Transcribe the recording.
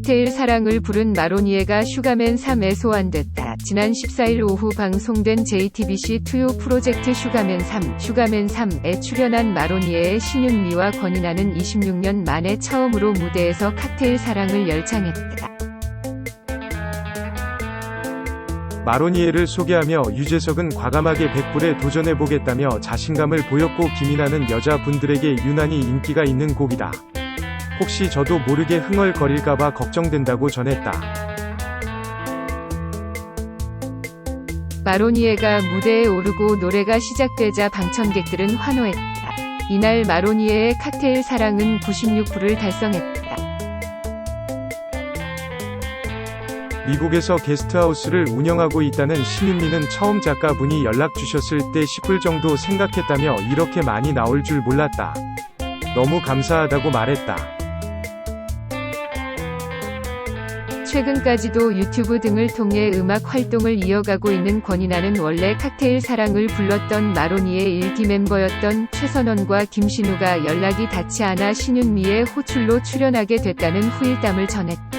칵테일 사랑을 부른 마로니에가 슈가맨 3에 소환됐다. 지난 14일 오후 방송된 JTBC 투요 프로젝트 슈가맨 3, 슈가맨 3에 출연한 마로니에의 신윤미와 권인아는 26년 만에 처음으로 무대에서 칵테일 사랑을 열창했다. 마로니에를 소개하며 유재석은 과감하게 백불에 도전해보겠다며 자신감을 보였고 김이나는 여자분들에게 유난히 인기가 있는 곡이다. 혹시 저도 모르게 흥얼거릴까봐 걱정된다고 전했다. 마로니에가 무대에 오르고 노래가 시작되자 방청객들은 환호했다. 이날 마로니에의 칵테일 사랑은 96불을 달성했다. 미국에서 게스트하우스를 운영하고 있다는 신윤미는 처음 작가분이 연락 주셨을 때 10불 정도 생각했다며 이렇게 많이 나올 줄 몰랐다. 너무 감사하다고 말했다. 최근까지도 유튜브 등을 통해 음악 활동을 이어가고 있는 권인아는 원래 칵테일 사랑을 불렀던 마로니의 1기 멤버였던 최선원과 김신우가 연락이 닿지 않아 신윤미의 호출로 출연하게 됐다는 후일담을 전했다.